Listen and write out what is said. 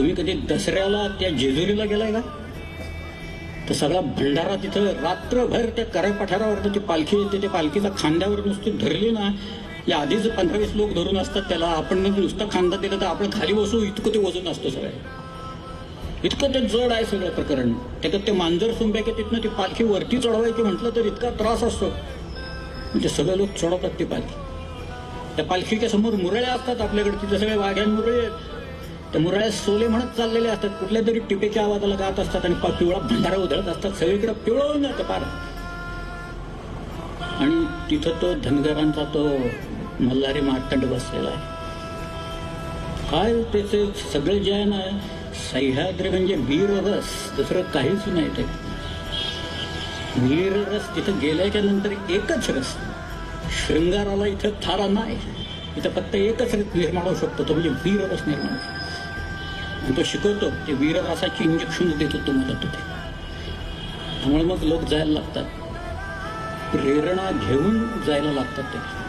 तुम्ही कधी दसऱ्याला त्या जेजुरीला गेलाय का? तर सगळा भंडारा तिथं रात्रभर त्या करय पठारावर ती पालखी येते त्या पालखीचा खांद्यावर नुसती धरली ना या आधीच पंधरा वीस लोक धरून असतात त्याला. आपण नुसतं खांदा दिला तर आपण खाली बसू इतकं ते वजन असतं सगळं. इतकं ते जड आहे सगळं प्रकरण. त्याच्यात ते मांजर सुंब्या की तिथनं ती पालखी वरती चढवायची म्हटलं तर इतका त्रास असतो. म्हणजे सगळे लोक चढवतात ती पालखी. त्या पालखीच्या समोर मुरळ्या असतात आपल्याकडे तिथे सगळे वाघ्या मुरळे तर त्या मुरळ्या सोले म्हणत चाललेले असतात. कुठल्या तरी टिपेच्या आवाजाला गात असतात आणि पिवळा भंडारा उधळत असतात. सगळीकडे पिवळवून जातं पार. आणि तिथं तो धनगरांचा तो मल्हारी मार्तंड बसलेला आहे. काय त्याचे सगळे जे आहे. ना सह्याद्री म्हणजे वीररस. दुसरं काहीच नाही ते. वीररस तिथं गेल्याच्यानंतर एकच रस. शृंगाराला इथं थारा नाही. इथं फक्त एकच रस निर्माण होऊ शकतो. तो म्हणजे वीररस निर्माण होऊ शकतो. आणि तो शिकवतो ते वीरवासाची इंजेक्शन देतो तुम्हाला तिथे. त्यामुळे मग लोक जायला लागतात. प्रेरणा घेऊन जायला लागतात ते.